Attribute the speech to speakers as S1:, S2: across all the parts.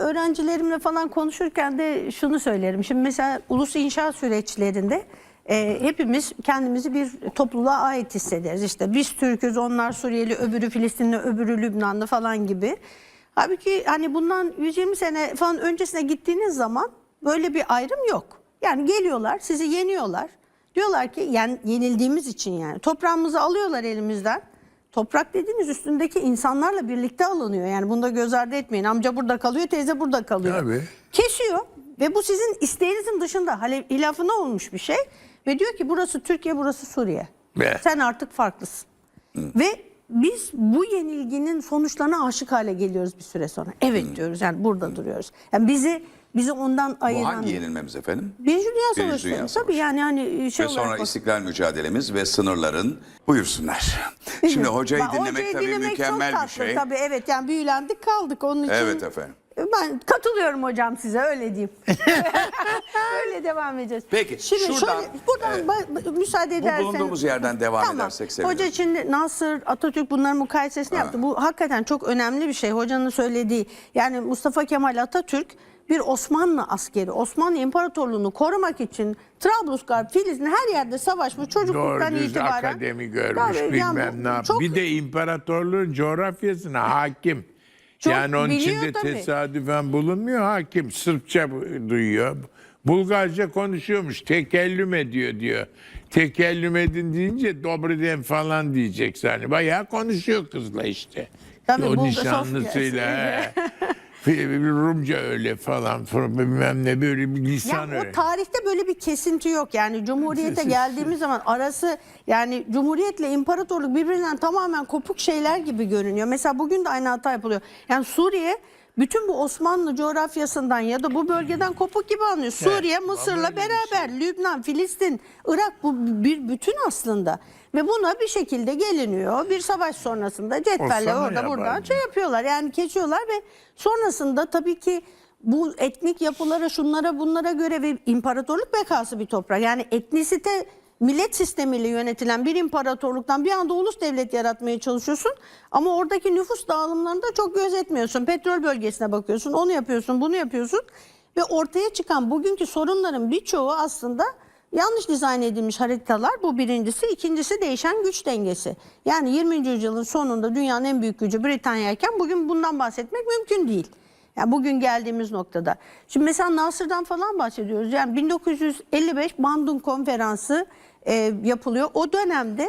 S1: öğrencilerimle falan konuşurken de şunu söylerim. Şimdi mesela ulus inşa süreçlerinde e, hepimiz kendimizi bir topluluğa ait hissederiz. İşte biz Türk'üz, onlar Suriyeli, öbürü Filistinli, öbürü Lübnanlı falan gibi. Halbuki hani bundan 120 sene falan öncesine gittiğiniz zaman böyle bir ayrım yok. Yani geliyorlar, sizi yeniyorlar. Diyorlar ki yani yenildiğimiz için yani toprağımızı alıyorlar elimizden. Toprak dediğiniz üstündeki insanlarla birlikte alınıyor. Yani bunda göz ardı etmeyin. Amca burada kalıyor, teyze burada kalıyor.
S2: Tabii.
S1: Kesiyor ve bu sizin isteğinizin dışında hani hilafına olmuş bir şey. Ve diyor ki burası Türkiye, burası Suriye.
S2: Ve-
S1: Sen artık farklısın. Ve biz bu yenilginin sonuçlarına aşık hale geliyoruz bir süre sonra. Evet diyoruz yani burada duruyoruz. Yani bizi bizi ondan
S3: Bu
S1: ayıran
S3: hangi yenilmemiz efendim?
S1: Birinci Dünya
S3: Birinci
S1: Savaşı.
S3: Dünya
S1: Tabii
S3: Savaşı.
S1: yani hani şey
S3: Ve sonra
S1: olarak
S3: istiklal mücadelemiz ve sınırların buyursunlar. Şimdi hocayı dinlemek
S1: hocayı
S3: tabii
S1: dinlemek
S3: mükemmel
S1: çok
S3: bir şey.
S1: Tabii evet yani büyülendik kaldık onun için.
S3: Evet efendim.
S1: Ben katılıyorum hocam size öyle diyeyim. öyle devam edeceğiz.
S3: Peki,
S1: Şimdi
S3: şuradan,
S1: şöyle buradan
S3: e,
S1: müsaade
S3: Bu
S1: ederseniz.
S3: bulunduğumuz yerden devam edersek sevinirim.
S1: Hoca şimdi Nasır, Atatürk bunların mukayesesini yaptı. Bu hakikaten çok önemli bir şey. Hocanın söylediği. Yani Mustafa Kemal Atatürk bir Osmanlı askeri. Osmanlı İmparatorluğunu korumak için Trablusgarp, Filiz'in her yerde savaşmış çocukluktan
S2: Doğru düz
S1: itibaren.
S2: akademi görmüş
S1: yani
S2: bilmem
S1: bu
S2: ne yap-
S1: çok-
S2: Bir de imparatorluğun coğrafyasına hakim.
S1: Çok
S2: yani onun içinde
S1: tabii.
S2: tesadüfen bulunmuyor hakim. Sırpça duyuyor. Bulgarca konuşuyormuş. Tekellüm ediyor diyor. Tekellüm edin deyince dobriden falan diyecek hani. Bayağı konuşuyor kızla işte.
S1: Tabii,
S2: o nişanlısıyla. Rumca öyle falan bilmem ne böyle bir lisan
S1: Yani
S2: öyle.
S1: o tarihte böyle bir kesinti yok. Yani Cumhuriyete geldiğimiz zaman arası yani Cumhuriyetle imparatorluk birbirinden tamamen kopuk şeyler gibi görünüyor. Mesela bugün de aynı hata yapılıyor. Yani Suriye bütün bu Osmanlı coğrafyasından ya da bu bölgeden kopuk gibi anlıyor. Suriye Mısır'la
S2: şey.
S1: beraber, Lübnan, Filistin, Irak bu bir bütün aslında. Ve buna bir şekilde geliniyor. Bir savaş sonrasında cetvelle
S2: Olsa ne
S1: orada buradan
S2: yapardın?
S1: şey yapıyorlar. Yani geçiyorlar ve sonrasında tabii ki bu etnik yapılara, şunlara, bunlara göre ve imparatorluk bekası bir toprak. Yani etnisite millet sistemiyle yönetilen bir imparatorluktan bir anda ulus devlet yaratmaya çalışıyorsun. Ama oradaki nüfus dağılımlarını da çok gözetmiyorsun. Petrol bölgesine bakıyorsun, onu yapıyorsun, bunu yapıyorsun. Ve ortaya çıkan bugünkü sorunların birçoğu aslında yanlış dizayn edilmiş haritalar. Bu birincisi. ikincisi değişen güç dengesi. Yani 20. yüzyılın sonunda dünyanın en büyük gücü Britanya'yken bugün bundan bahsetmek mümkün değil. Yani bugün geldiğimiz noktada. Şimdi mesela Nasır'dan falan bahsediyoruz. Yani 1955 Bandung Konferansı e, yapılıyor. O dönemde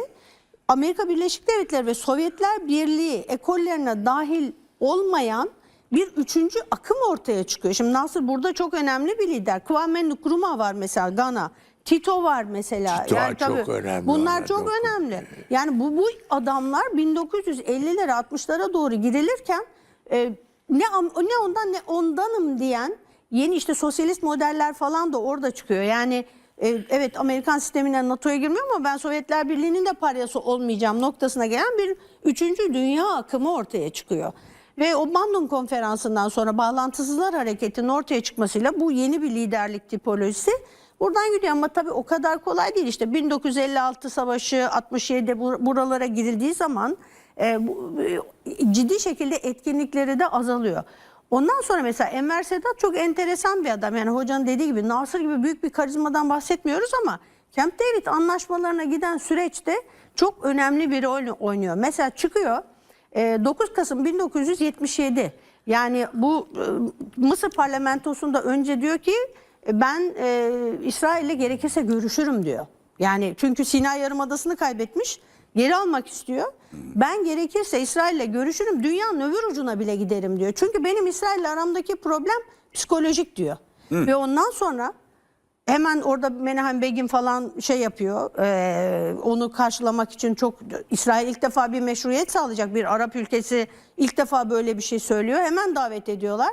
S1: Amerika Birleşik Devletleri ve Sovyetler Birliği ekollerine dahil olmayan bir üçüncü akım ortaya çıkıyor. Şimdi Nasır burada çok önemli bir lider. Kwame Nkrumah var mesela Gana. Tito var mesela.
S2: Tito çok önemli,
S1: Bunlar çok
S2: çok
S1: önemli. Yani bu bu adamlar 1950'lere 60'lara doğru gidilirken e, ne ne ondan ne ondanım diyen yeni işte sosyalist modeller falan da orada çıkıyor. Yani e, evet Amerikan sisteminden NATO'ya girmiyor ama ben Sovyetler Birliği'nin de paryası olmayacağım noktasına gelen bir üçüncü dünya akımı ortaya çıkıyor. Ve o Bandung konferansından sonra bağlantısızlar hareketinin ortaya çıkmasıyla bu yeni bir liderlik tipolojisi buradan gidiyor ama tabii o kadar kolay değil. İşte 1956 savaşı 67'de bu- buralara girildiği zaman e, bu, e, ciddi şekilde etkinlikleri de azalıyor. Ondan sonra mesela Enver Sedat çok enteresan bir adam. Yani hocanın dediği gibi Nasır gibi büyük bir karizmadan bahsetmiyoruz ama Camp David anlaşmalarına giden süreçte çok önemli bir rol oynuyor. Mesela çıkıyor e, 9 Kasım 1977 yani bu e, Mısır parlamentosunda önce diyor ki e, ben e, İsrail'le gerekirse görüşürüm diyor. Yani çünkü Sinay Yarımadası'nı kaybetmiş geri almak istiyor. Ben gerekirse İsrail'le görüşürüm dünyanın öbür ucuna bile giderim diyor. Çünkü benim İsrail'le aramdaki problem psikolojik diyor. Ve ondan sonra Hemen orada Menahem Begin falan şey yapıyor. eee, onu karşılamak için çok İsrail ilk defa bir meşruiyet sağlayacak bir Arap ülkesi ilk defa böyle bir şey söylüyor. Hemen davet ediyorlar.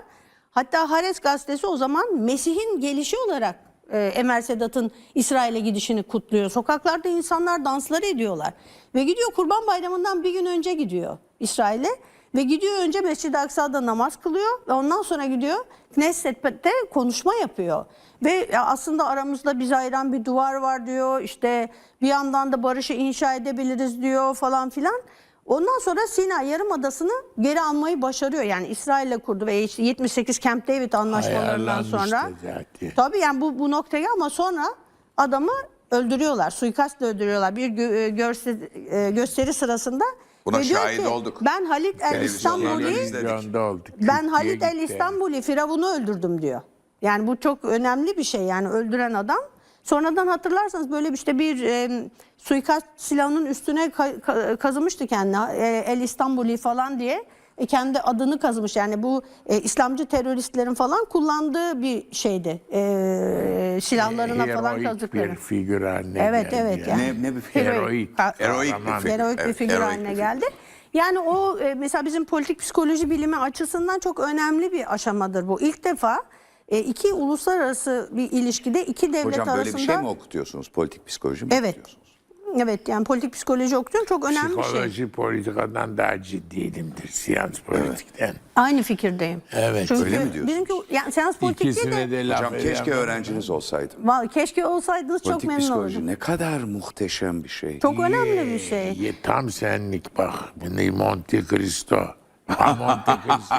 S1: Hatta Hares gazetesi o zaman Mesih'in gelişi olarak eee Emel Sedat'ın İsrail'e gidişini kutluyor. Sokaklarda insanlar danslar ediyorlar. Ve gidiyor Kurban Bayramı'ndan bir gün önce gidiyor İsrail'e. Ve gidiyor önce Mescid-i Aksa'da namaz kılıyor ve ondan sonra gidiyor Knesset'te konuşma yapıyor. Ve aslında aramızda bizi ayıran bir duvar var diyor. İşte bir yandan da barışı inşa edebiliriz diyor falan filan. Ondan sonra Sina Yarımadası'nı geri almayı başarıyor. Yani İsrail'le kurdu ve işte 78 Camp David anlaşmalarından sonra.
S2: zaten.
S1: Tabii yani bu, bu noktaya ama sonra adamı öldürüyorlar. Suikastla öldürüyorlar. Bir gö- e, e, gösteri sırasında.
S3: Buna şahit
S1: ki,
S3: olduk.
S1: Ben Halit el İstanbul'i ben Halit el. İstanbul'i Firavun'u öldürdüm diyor. Yani bu çok önemli bir şey yani öldüren adam. Sonradan hatırlarsanız böyle işte bir e, suikast silahının üstüne ka- ka- kazımıştı kendine e, El İstanbul'i falan diye. E, kendi adını kazımış yani bu e, İslamcı teröristlerin falan kullandığı bir şeydi. E, silahlarına falan
S2: Heroik
S1: kazdıkları.
S2: bir figür haline
S1: Evet
S2: geldi
S1: evet
S2: yani.
S1: yani.
S3: Ne, ne bir figür?
S2: Heroik.
S1: Ha-
S3: Heroik bir.
S1: Heroik bir
S3: Evet,
S1: figür
S3: heroik
S1: haline
S3: bir figür.
S1: geldi. Yani o e, mesela bizim politik psikoloji bilimi açısından çok önemli bir aşamadır bu. İlk defa e, iki uluslararası bir ilişkide iki devlet
S3: Hocam böyle
S1: arasında
S3: bir şey mi okutuyorsunuz? Politik psikoloji mi
S1: Evet.
S3: okuyorsunuz?
S1: Evet yani politik psikoloji okuyorum çok önemli bir şey.
S2: Psikoloji politikadan daha ciddiyimdir siyans politikten.
S1: Aynı fikirdeyim.
S2: Evet.
S1: Çünkü
S3: Öyle mi diyorsunuz?
S1: Bizimki yani seans politik değil
S2: İkisine
S1: de,
S2: de
S3: Hocam keşke öğrenciniz olsaydım.
S1: Vallahi keşke olsaydınız çok
S3: Politik
S1: memnun
S3: psikoloji
S1: olurdum.
S3: ne kadar muhteşem bir şey.
S1: Çok önemli bir şey.
S2: Ye, tam senlik bak. Ne Monte Cristo. Cristo.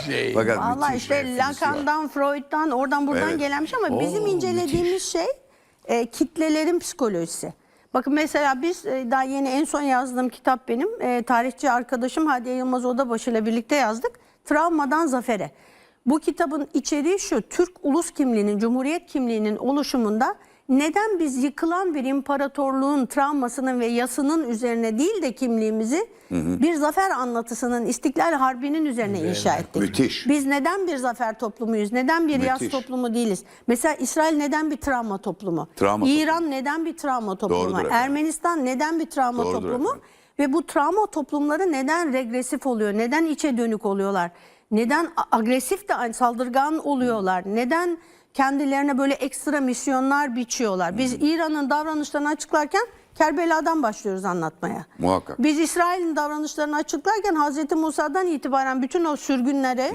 S2: şey.
S3: Fakat müthiş
S1: işte Lacan'dan, Freud'dan, oradan buradan
S3: Evet.
S1: gelenmiş ama bizim
S3: Oo,
S1: incelediğimiz şey e, kitlelerin psikolojisi. Bakın mesela biz e, daha yeni en son yazdığım kitap benim. E, tarihçi arkadaşım Hadiye Yılmaz Odabaşı ile birlikte yazdık. Travmadan Zafere. Bu kitabın içeriği şu. Türk ulus kimliğinin, cumhuriyet kimliğinin oluşumunda neden biz yıkılan bir imparatorluğun travmasının ve yasının üzerine değil de kimliğimizi bir zafer anlatısının İstiklal Harbi'nin üzerine inşa ettik.
S3: Müthiş.
S1: Biz neden bir zafer toplumuyuz? Neden bir yas
S3: Müthiş.
S1: toplumu değiliz? Mesela İsrail neden bir travma toplumu?
S3: Travma
S1: İran neden bir travma toplumu?
S3: Doğrudur efendim.
S1: Ermenistan neden bir travma
S3: Doğrudur
S1: toplumu?
S3: efendim.
S1: Ve bu travma toplumları neden regresif oluyor? Neden içe dönük oluyorlar? Neden agresif de aynı saldırgan oluyorlar? Neden kendilerine böyle ekstra misyonlar biçiyorlar? Biz İran'ın davranışlarını açıklarken Kerbela'dan başlıyoruz anlatmaya.
S3: Muhakkak.
S1: Biz İsrail'in davranışlarını açıklarken Hazreti Musa'dan itibaren bütün o sürgünlere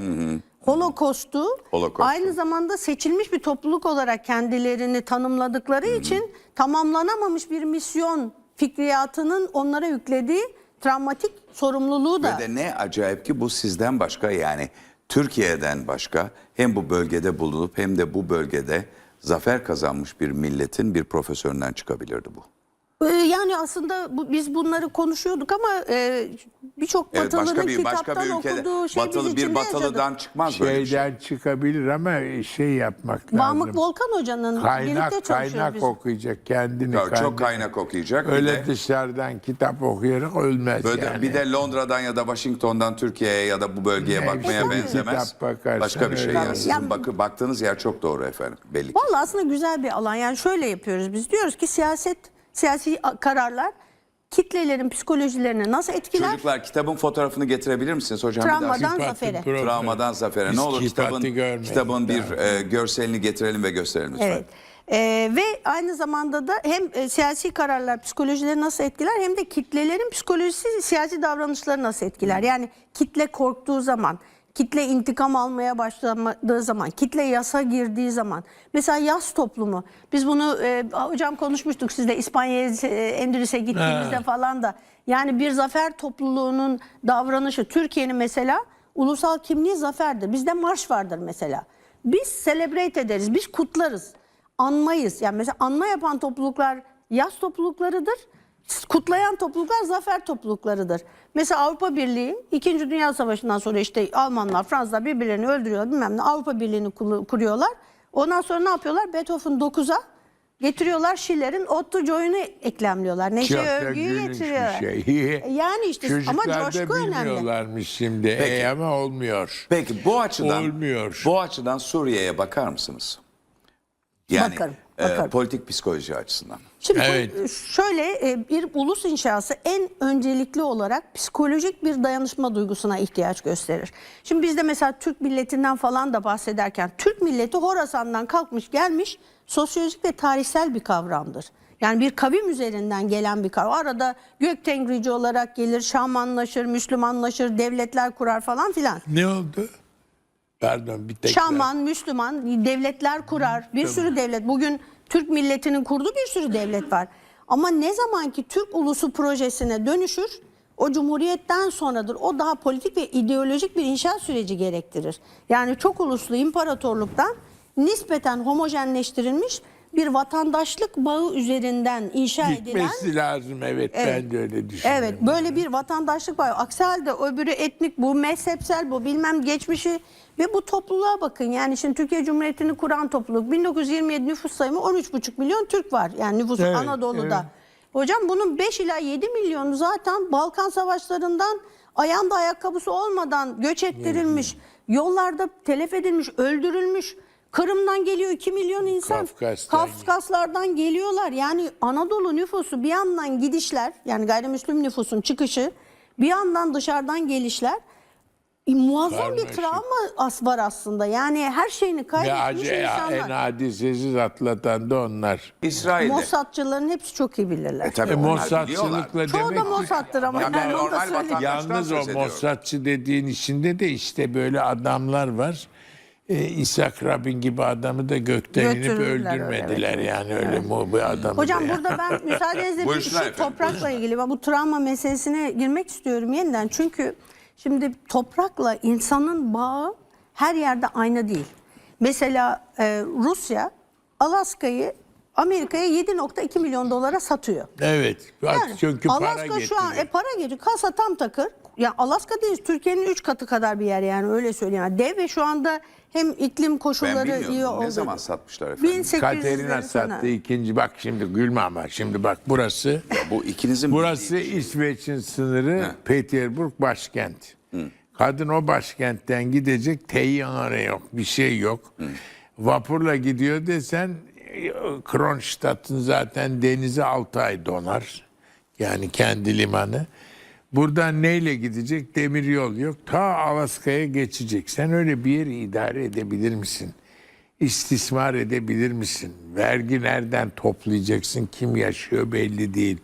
S1: Holocaust'u
S3: Holocaust'u.
S1: aynı zamanda seçilmiş bir topluluk olarak kendilerini tanımladıkları için tamamlanamamış bir misyon fikriyatının onlara yüklediği travmatik sorumluluğu da
S3: Ve de ne acayip ki bu sizden başka yani Türkiye'den başka hem bu bölgede bulunup hem de bu bölgede zafer kazanmış bir milletin bir profesöründen çıkabilirdi bu.
S1: Ee, yani aslında bu, biz bunları konuşuyorduk ama e, birçok
S3: Evet
S1: Batılı'nın
S3: başka bir başka
S1: kitaptan
S3: bir ülkede
S1: okuduğu şey
S3: batılı bir batılıdan
S1: yaşadık.
S3: çıkmaz böyle şey.
S2: Şeyden çıkabilir ama şey yapmak lazım.
S1: Mahmut Volkan Hoca'nın
S2: Kaynak kaynak
S1: biz.
S2: okuyacak kendini.
S3: Ya,
S2: kaynak-
S3: çok kaynak okuyacak.
S2: Öyle
S3: de,
S2: dışarıdan kitap okuyarak ölmez
S3: böyle
S2: yani.
S3: bir de Londra'dan ya da Washington'dan Türkiye'ye ya da bu bölgeye
S2: Ne,
S3: bakmaya
S2: bir
S3: benzemez.
S2: bakarsan
S3: Başka bir şey yani.
S2: olur.
S3: Sizin bakı, baktığınız yer çok doğru efendim belli.
S1: Vallahi aslında güzel bir alan. Yani şöyle yapıyoruz biz. Diyoruz ki siyaset, siyasi kararlar kitlelerin psikolojilerini nasıl etkiler?
S3: Çocuklar kitabın fotoğrafını getirebilir misiniz hocam?
S1: Travmadan zafere.
S3: Travmadan zafere.
S2: Biz
S3: Ne olur kitabın kitabın bir e, görselini getirelim ve gösterelim lütfen.
S1: Evet. Ee, ve aynı zamanda da hem e, siyasi kararlar psikolojileri nasıl etkiler hem de kitlelerin psikolojisi siyasi davranışları nasıl etkiler? Yani kitle korktuğu zaman, kitle intikam almaya başladığı zaman, kitle yasa girdiği zaman. Mesela yas toplumu. Biz bunu e, hocam konuşmuştuk sizle İspanya'ya, e, Endülüs'e gittiğimizde falan da. Yani bir zafer topluluğunun davranışı Türkiye'nin mesela ulusal kimliği zaferdir. Bizde marş vardır mesela. Biz celebrate ederiz, biz kutlarız. Anmayız. Yani mesela anma yapan topluluklar yaz topluluklarıdır. Kutlayan topluluklar zafer topluluklarıdır. Mesela Avrupa Birliği 2. Dünya Savaşı'ndan sonra işte Almanlar, Fransızlar birbirlerini öldürüyorlar bilmem ne. Avrupa Birliği'ni kuruyorlar. Ondan sonra ne yapıyorlar? Beethoven 9'a getiriyorlar Schiller'in Otto Joy'unu eklemliyorlar. Neşe
S2: Çok
S1: Övgü'yü getiriyorlar.
S2: şey.
S1: Yani işte ama
S2: Çocuklar
S1: coşku
S2: da
S1: önemli.
S2: bilmiyorlarmış şimdi.
S3: Peki.
S2: E, ama olmuyor.
S3: Peki bu açıdan
S2: Olmuyor.
S3: bu açıdan Suriye'ye bakar mısınız? Yani
S1: Bakarım,
S3: e,
S1: bakarım.
S3: politik psikoloji açısından.
S1: Şimdi
S2: Evet.
S1: şöyle e, bir ulus inşası en öncelikli olarak psikolojik bir dayanışma duygusuna ihtiyaç gösterir. Şimdi bizde mesela Türk milletinden falan da bahsederken Türk milleti Horasan'dan kalkmış gelmiş sosyolojik ve tarihsel bir kavramdır. Yani bir kavim üzerinden gelen bir kavram. Arada gök tengrici olarak gelir, Şamanlaşır, Müslümanlaşır, devletler kurar falan filan.
S2: Ne oldu? Pardon bir tek.
S1: Şaman, Müslüman devletler kurar. Bir sürü devlet. Bugün Türk milletinin kurduğu bir sürü devlet var. Ama ne zaman ki Türk ulusu projesine dönüşür, o cumhuriyetten sonradır. O daha politik ve ideolojik bir inşaat süreci gerektirir. Yani çok uluslu imparatorluktan nispeten homojenleştirilmiş bir vatandaşlık bağı üzerinden inşa edilen
S2: Gitmesi lazım evet, ben de öyle düşünüyorum.
S1: Evet böyle bir vatandaşlık var. Aksi halde öbürü etnik bu mezhepsel bu bilmem geçmişi ve bu topluluğa bakın. Yani şimdi Türkiye Cumhuriyeti'ni kuran topluluk 1927 nüfus sayımı 13,5 milyon Türk var. Yani nüfus
S2: Evet,
S1: Anadolu'da.
S2: evet.
S1: Hocam bunun 5 ila 7 milyonu zaten Balkan savaşlarından ayağında ayakkabısı olmadan göç ettirilmiş. Yollarda telef edilmiş, öldürülmüş. Kırım'dan geliyor 2 milyon insan.
S2: Kafkas'tan
S1: Kafkaslardan geliyorlar. Yani Anadolu nüfusu bir yandan gidişler yani gayrimüslim nüfusun çıkışı bir yandan dışarıdan gelişler e, muazzam bir
S2: Karmaşık.
S1: travma as var aslında. Yani her şeyini
S2: Ve
S1: kaybetmiş
S2: acı, en
S1: insanlar.
S2: hadisesiz atlatan da onlar.
S3: İsrail'de.
S1: Mossadçıların hepsi çok iyi bilirler.
S3: E, tabii
S2: E,
S3: onlar
S2: Mossadçılıkla
S3: biliyorlar.
S1: Çoğu
S2: demek
S1: da Mossad'tır ama
S3: Ya ben
S1: ben onu da
S3: normal
S1: söyleyeyim.
S3: vatandaştan
S2: Yalnız o
S3: ediyorum.
S2: Mossadçı dediğin içinde de işte böyle adamlar var. Ee, İshak Rabin gibi adamı da gökten inip
S1: Götürürler öyle,
S2: öldürmediler yani öyle mu bu adamı
S1: Hocam
S2: da
S1: burada ben müsaadenizle bir
S3: Buyursunlar
S1: şu
S3: efendim,
S1: toprakla ilgili bu travma meselesine girmek istiyorum yeniden. Çünkü şimdi toprakla insanın bağı her yerde aynı değil. Mesela e, Rusya Alaska'yı Amerika'ya 7.2 milyon dolara satıyor.
S2: Evet.
S1: Yani
S2: çünkü para
S1: Alaska
S2: getiriyor.
S1: şu an e, para geliyor. Kasa tam takır. Ya Alaska değil Türkiye'nin 3 katı kadar bir yer yani öyle söyleyeyim. Yani dev ve şu anda hem iklim
S3: Ben
S1: koşulları iyi
S3: bilmiyorum.
S1: oldu.
S3: Ne zaman satmışlar efendim?
S1: 1800'lerin
S2: Katerina sattı ikinci bak şimdi gülme ama şimdi bak burası
S3: Bu ikinizin
S2: burası
S3: bildiği-
S2: İsveç'in sınırı Petersburg başkent. Kadın o başkentten gidecek teyyare yok bir şey yok. Vapurla gidiyor desen Kronstadt'ın zaten denizi 6 ay donar. Yani kendi limanı. Buradan neyle gidecek? Demir yol yok. Ta Alaska'ya geçecek. Sen öyle bir yeri idare edebilir misin? İstismar edebilir misin? Vergi nereden toplayacaksın? Kim yaşıyor belli değil.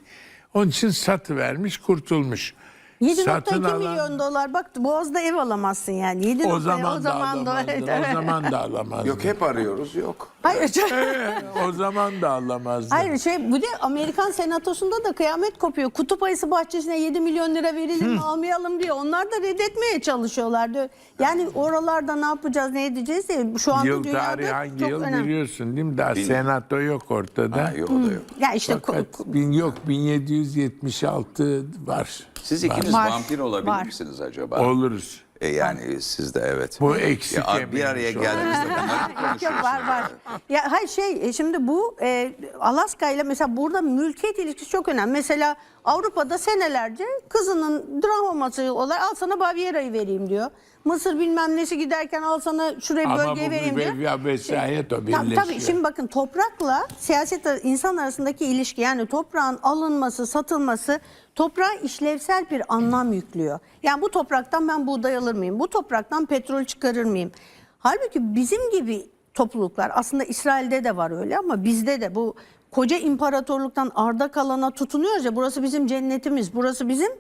S2: Onun için satı vermiş, kurtulmuş.
S1: 7.2
S2: Satın alan-
S1: milyon dolar bak Boğaz'da ev alamazsın yani. 7
S2: o zaman,
S1: o
S2: da
S1: zaman da,
S2: alamazdın.
S1: evet.
S2: O zaman da alamazdın.
S3: Yok hep arıyoruz yok.
S1: Hayır,
S2: o zaman da alamazdın.
S1: hayır şey bu de Amerikan senatosunda da kıyamet kopuyor. Kutup ayısı bahçesine 7 milyon lira verelim mi almayalım diye. Onlar da reddetmeye çalışıyorlar diyor. Yani oralarda ne yapacağız ne edeceğiz diye. Şu anda
S2: Yıl
S1: dünyada
S2: tarihi hangi
S1: çok
S2: yıl
S1: önemli.
S2: biliyorsun değil mi? Daha senato yok ortada.
S3: Ha, yok o da yok.
S1: Ya işte ko-
S2: Fakat bin, yok 1776 var.
S3: Siz ikiniz
S1: Var,
S3: vampir olabilir
S1: var.
S3: misiniz acaba?
S2: Oluruz.
S3: E yani siz de evet.
S2: Bu eksik
S3: Ya, bir
S2: eminim
S3: araya
S2: şu an.
S3: geldiğinizde bunları
S1: Yok, yok,
S3: konuşuyorsunuz.
S1: var var. Ya hayır şey e, şimdi bu e, Alaska ile mesela burada mülkiyet ilişkisi çok önemli. Mesela Avrupa'da senelerce kızının dramaması olarak al sana Baviera'yı vereyim diyor. Mısır bilmem nesi giderken al sana şuraya
S2: Ama
S1: bölge
S2: bu
S1: vereyim
S2: bir
S1: diyor.
S2: ve- vesayet o
S1: Tabii,
S2: birleşiyor.
S1: tabii şimdi bakın toprakla siyaset ar- insan arasındaki ilişki yani toprağın alınması, satılması toprağa işlevsel bir anlam yüklüyor. Yani bu topraktan ben buğday alır mıyım? Bu topraktan petrol çıkarır mıyım? Halbuki bizim gibi topluluklar aslında İsrail'de de var öyle ama bizde de bu koca imparatorluktan arda kalana tutunuyoruz ya burası bizim cennetimiz, burası bizim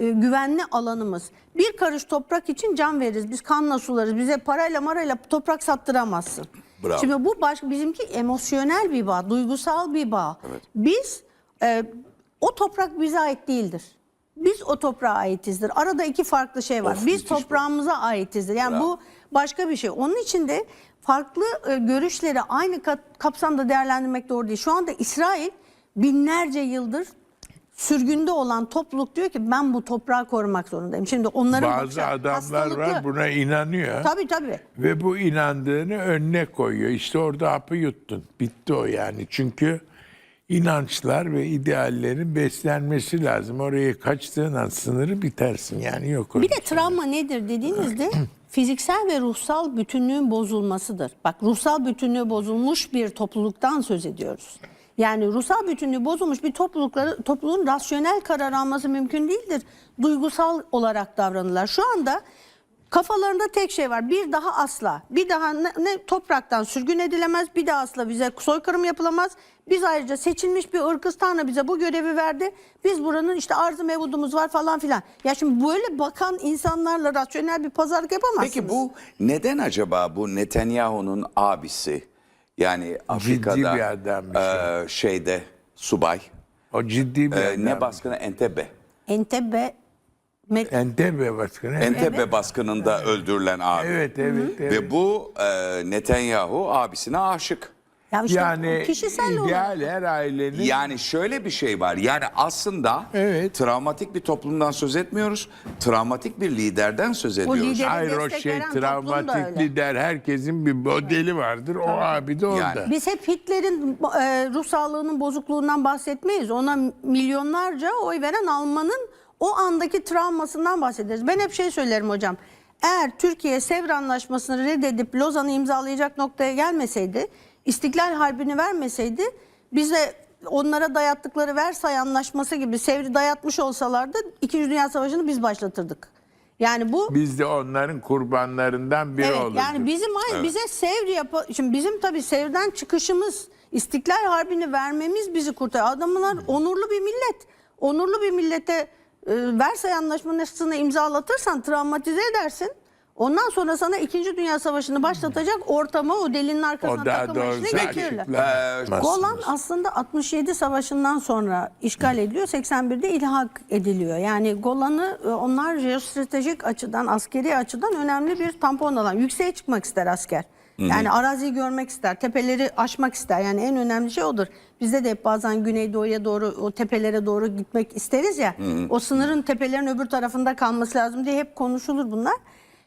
S1: e, güvenli alanımız. Bir karış toprak için can veririz. Biz kanla sularız. Bize parayla marayla toprak sattıramazsın.
S3: Bravo.
S1: Şimdi bu baş, bizimki emosyonel bir bağ, duygusal bir bağ. Biz e, o toprak bize ait değildir. Biz o toprağa aitizdir. Arada iki farklı şey var.
S3: Of,
S1: Biz
S3: müthiş bu.
S1: toprağımıza aitizdir. Yani
S3: Bravo.
S1: bu başka bir şey. Onun için de farklı e, görüşleri aynı kapsamda değerlendirmek doğru değil. Şu anda İsrail binlerce yıldır sürgünde olan topluluk diyor ki ben bu toprağı korumak zorundayım. Şimdi onların
S2: Bazı
S1: bakışı
S2: adamlar var buna inanıyor.
S1: Tabii tabii.
S2: Ve bu inandığını önüne koyuyor. İşte orada hapı yuttun. Bitti o yani. Çünkü inançlar ve ideallerin beslenmesi lazım. Oraya kaçtığın an sınırı bitersin. Yani yok
S1: Bir de
S2: şey.
S1: travma nedir dediğinizde fiziksel ve ruhsal bütünlüğün bozulmasıdır. Bak ruhsal bütünlüğü bozulmuş bir topluluktan söz ediyoruz. Yani ruhsal bütünlüğü bozulmuş bir toplulukları, topluluğun rasyonel karar alması mümkün değildir. Duygusal olarak davranırlar. Şu anda kafalarında tek şey var. Bir daha asla. Bir daha ne, ne topraktan sürgün edilemez. Bir daha asla bize soykırım yapılamaz. Biz ayrıca seçilmiş bir ırkız Tanrı bize bu görevi verdi. Biz buranın işte arzı mevudumuz var falan filan. Ya şimdi böyle bakan insanlarla rasyonel bir pazarlık yapamazsınız.
S3: Peki bu neden acaba bu Netanyahu'nun abisi yani Afrika'da
S2: bir adammış
S3: e, şeyde subay
S2: O ciddi bir adam.
S3: ne baskını? Entebbe.
S1: Entebbe Met-
S2: Entebbe baskını.
S3: Entebbe baskınında öldürülen abi.
S2: Evet evet. evet.
S3: Ve bu e, Netanyahu abisine aşık.
S1: Ya işte
S2: yani
S1: kişisel olarak.
S2: ideal her ailenin
S3: Yani şöyle bir şey var. Yani aslında
S2: Evet.
S3: travmatik bir toplumdan söz etmiyoruz. Travmatik bir liderden söz ediyoruz.
S2: Hayır o şey travmatik lider herkesin bir modeli vardır. O abi de orada.
S1: Biz hep Hitler'in e, ruh sağlığının bozukluğundan bahsetmeyiz. Ona milyonlarca oy veren Alman'ın o andaki travmasından bahsederiz. Ben hep şey söylerim hocam. Eğer Türkiye Sevr Anlaşması'nı reddedip Lozan'ı imzalayacak noktaya gelmeseydi, İstiklal Harbi'ni vermeseydi bize onlara dayattıkları Versay Anlaşması gibi Sevr'i dayatmış olsalardı İkinci Dünya Savaşı'nı biz başlatırdık. Yani bu
S2: Biz de onların kurbanlarından biri
S1: Evet,
S2: olurduk.
S1: yani bizim aynı bize Sevr yapa şimdi bizim tabii Sevr'den çıkışımız İstiklal Harbi'ni vermemiz bizi kurtarıyor. Adamlar onurlu bir millet. Onurlu bir millete e, Versay Anlaşması'nı imzalatırsan travmatize edersin. Ondan sonra sana 2. Dünya Savaşı'nı başlatacak ortamı o delinin arkasına
S2: o daha
S1: takılma getirirler. Golan aslında 67 Savaşı'ndan sonra işgal ediliyor. 81'de ilhak ediliyor. Yani Golan'ı e, onlar jeostratejik açıdan, askeri açıdan önemli bir tampon alan. Yükseğe çıkmak ister asker. Yani araziyi görmek ister, tepeleri aşmak ister. Yani en önemli şey odur. Bizde de hep bazen güneydoğuya doğru, o tepelere doğru gitmek isteriz ya. O sınırın tepelerin öbür tarafında kalması lazım diye hep konuşulur bunlar.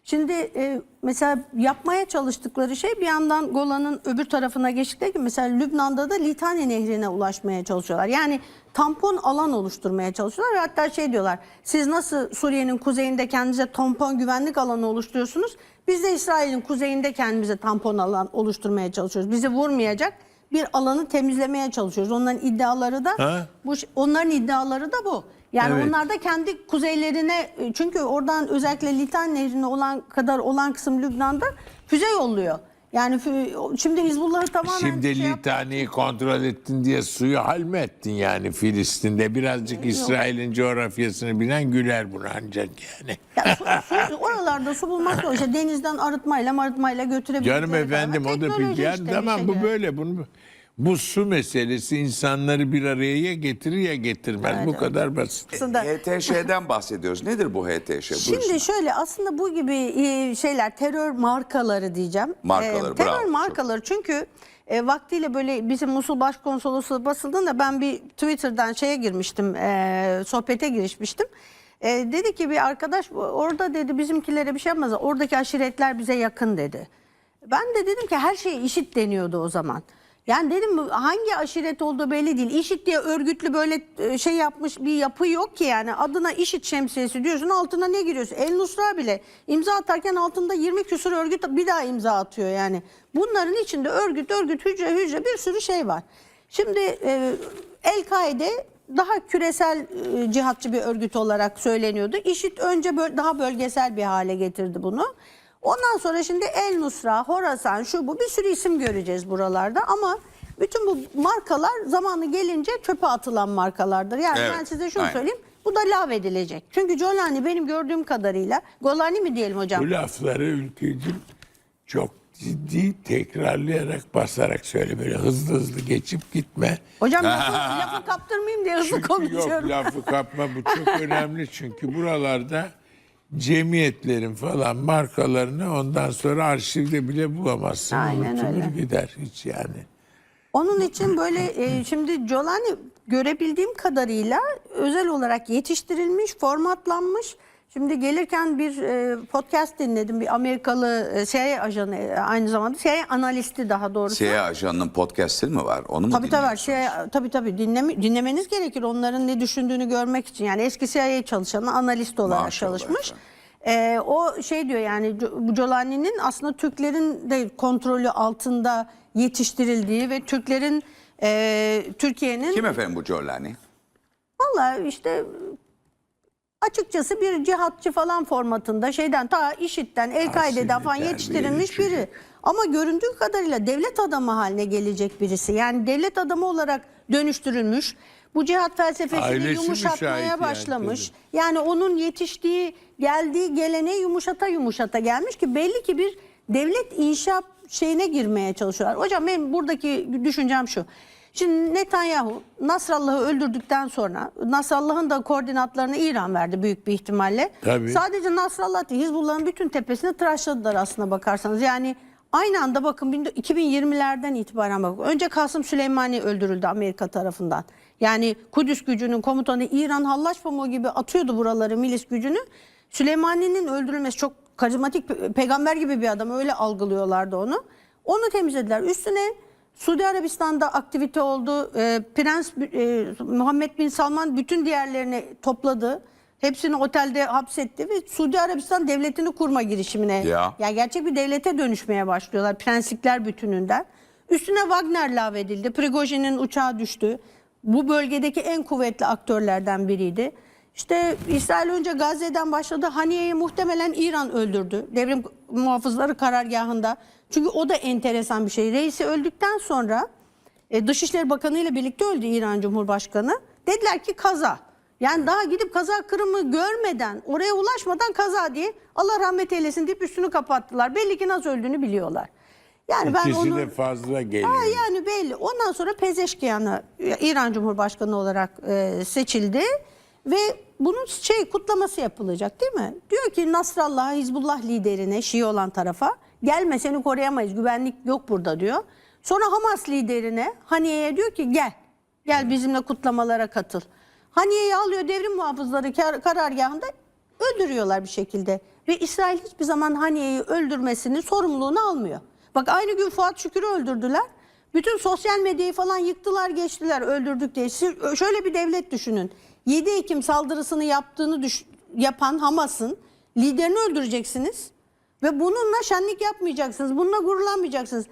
S1: Şimdi e, mesela yapmaya çalıştıkları şey bir yandan Golan'ın öbür tarafına geçtikleri gibi mesela Lübnan'da da Litani Nehri'ne ulaşmaya çalışıyorlar. Yani tampon alan oluşturmaya çalışıyorlar ve hatta şey diyorlar siz nasıl Suriye'nin kuzeyinde kendinize tampon güvenlik alanı oluşturuyorsunuz biz de İsrail'in kuzeyinde kendimize tampon alan oluşturmaya çalışıyoruz. Bizi vurmayacak bir alanı temizlemeye çalışıyoruz. Onların iddiaları da
S2: Ha?
S1: bu onların iddiaları da bu. Yani
S2: Evet.
S1: onlar da kendi kuzeylerine çünkü oradan özellikle Litan Nehri'ne olan kadar olan kısım Lübnan'da füze yolluyor. Yani şimdi Hizbullah'ı tamamen
S2: Şimdi
S1: şey
S2: Litani'yi kontrol ettin diye suyu halmettin yani Filistin'de. Birazcık İsrail'in coğrafyasını bilen güler buna ancak yani.
S1: Ya su, su- oralarda su bulmak zor. İşte denizden arıtmayla marıtmayla götürebilecekleri
S2: Canım efendim o da bir yer.
S1: işte
S2: Tamam bu böyle. Bunu, bu su meselesi insanları bir araya ya getirir ya getirmez. bu kadar basit.
S1: Aslında-
S3: HTŞ'den bahsediyoruz. Nedir bu HTŞ?
S1: Şimdi şöyle aslında bu gibi e, şeyler terör markaları diyeceğim.
S3: Markaları,
S1: E, terör
S3: bravo.
S1: markaları çünkü e, vaktiyle böyle bizim Musul Başkonsolosluğu basıldığında ben bir Twitter'dan şeye girmiştim, e, sohbete girişmiştim. E, dedi ki bir arkadaş orada dedi bizimkilere bir şey yapmaz. Oradaki aşiretler bize yakın dedi. Ben de dedim ki her şey işit deniyordu o zaman. Yani dedim hangi aşiret olduğu belli değil. İşit diye örgütlü böyle e, şey yapmış bir yapı yok ki yani. Adına işit şemsiyesi diyorsun altına ne giriyorsun? El Nusra bile imza atarken altında 20 küsur örgüt bir daha imza atıyor yani. Bunların içinde örgüt, örgüt, hücre, hücre bir sürü şey var. Şimdi e, El-Kaide daha küresel e, cihatçı bir örgüt olarak söyleniyordu. İşit önce daha bölgesel bir hale getirdi bunu. Ondan sonra şimdi El Nusra, Horasan, şu bu bir sürü isim göreceğiz buralarda ama bütün bu markalar zamanı gelince çöpe atılan markalardır. Yani
S3: Evet,
S1: ben size şunu
S3: aynen.
S1: söyleyeyim. Bu da lav edilecek. Çünkü Golani benim gördüğüm kadarıyla, Golani mi diyelim hocam?
S2: Bu lafları ülkücüm çok ciddi tekrarlayarak basarak söyle böyle hızlı hızlı geçip gitme.
S1: Hocam lafı, lafı kaptırmayayım diye hızlı
S2: Çünkü
S1: konuşuyorum.
S2: yok lafı kapma bu çok önemli çünkü buralarda cemiyetlerin falan markalarını ondan sonra arşivde bile bulamazsın.
S1: Aynen
S2: Unutulur
S1: öyle.
S2: gider hiç yani.
S1: Onun için böyle e, şimdi Jolani görebildiğim kadarıyla özel olarak yetiştirilmiş, formatlanmış. Şimdi gelirken bir e, podcast dinledim. Bir Amerikalı e, CIA ajanı e, aynı zamanda CIA analisti daha doğrusu.
S3: CIA ajanının podcast'i mi var? Onu mu
S1: Tabii tabii? Şey, tabii tabii dinleme, dinlemeniz gerekir onların ne düşündüğünü görmek için. Yani eski CIA çalışanı analist olarak
S3: Maşallah
S1: çalışmış. Ee, o şey diyor yani Jolani'nin aslında Türklerin de kontrolü altında yetiştirildiği ve Türklerin e, Türkiye'nin
S3: Kim efendim bu Giuliani?
S1: valla işte açıkçası bir cihatçı falan formatında şeyden ta IŞİD'den, El-Kaide'den falan yetiştirilmiş biri. Ama göründüğü kadarıyla devlet adamı haline gelecek birisi. Yani devlet adamı olarak dönüştürülmüş. Bu cihat felsefesini
S2: Ailesi
S1: yumuşatmaya
S2: yani,
S1: başlamış. Yani onun yetiştiği, geldiği gelene yumuşata yumuşata gelmiş ki belli ki bir devlet inşa şeyine girmeye çalışıyorlar. Hocam benim buradaki düşüncem şu. Şimdi Netanyahu Nasrallah'ı öldürdükten sonra Nasrallah'ın da koordinatlarını İran verdi büyük bir ihtimalle.
S2: Tabii.
S1: Sadece Nasrallah değil Hizbullah'ın bütün tepesini tıraşladılar aslına bakarsanız. Yani aynı anda bakın 2020'lerden itibaren bakın. Önce Kasım Süleymani öldürüldü Amerika tarafından. Yani Kudüs gücünün komutanı İran hallaç pamuğu gibi atıyordu buraları milis gücünü. Süleymani'nin öldürülmesi çok karizmatik pe- peygamber gibi bir adam öyle algılıyorlardı onu. Onu temizlediler. Üstüne Suudi Arabistan'da aktivite oldu. Ee, Prens e, Muhammed Bin Salman bütün diğerlerini topladı. Hepsini otelde hapsetti ve Suudi Arabistan devletini kurma girişimine.
S3: Ya.
S1: Yani gerçek bir devlete dönüşmeye başlıyorlar prenslikler bütününden. Üstüne Wagner lağvedildi. Prigojin'in uçağı düştü. Bu bölgedeki en kuvvetli aktörlerden biriydi. İşte İsrail önce Gazze'den başladı. Haniye'yi muhtemelen İran öldürdü. Devrim muhafızları karargahında. Çünkü o da enteresan bir şey. Reisi öldükten sonra e, Dışişleri Bakanı ile birlikte öldü İran Cumhurbaşkanı. Dediler ki kaza. Yani daha gidip kaza kırımı görmeden, oraya ulaşmadan kaza diye Allah rahmet eylesin deyip üstünü kapattılar. Belli ki nasıl öldüğünü biliyorlar. Yani ben
S2: İkisi
S1: onu...
S2: de fazla geliyor.
S1: Ha, yani belli. Ondan sonra Pezeşkiyan'ı İran Cumhurbaşkanı olarak e, seçildi ve bunun şey kutlaması yapılacak değil mi? Diyor ki Nasrallah Hizbullah liderine Şii olan tarafa gelme seni koruyamayız güvenlik yok burada diyor. Sonra Hamas liderine Haniye'ye diyor ki gel gel bizimle kutlamalara katıl. Haniye'yi alıyor devrim muhafızları kar- karargahında öldürüyorlar bir şekilde. Ve İsrail hiçbir zaman Haniye'yi öldürmesini sorumluluğunu almıyor. Bak aynı gün Fuat Şükür'ü öldürdüler. Bütün sosyal medyayı falan yıktılar geçtiler öldürdük diye. Siz şöyle bir devlet düşünün. 7 Ekim saldırısını yaptığını düş- yapan Hamas'ın liderini öldüreceksiniz. Ve bununla şenlik yapmayacaksınız. Bununla gururlanmayacaksınız.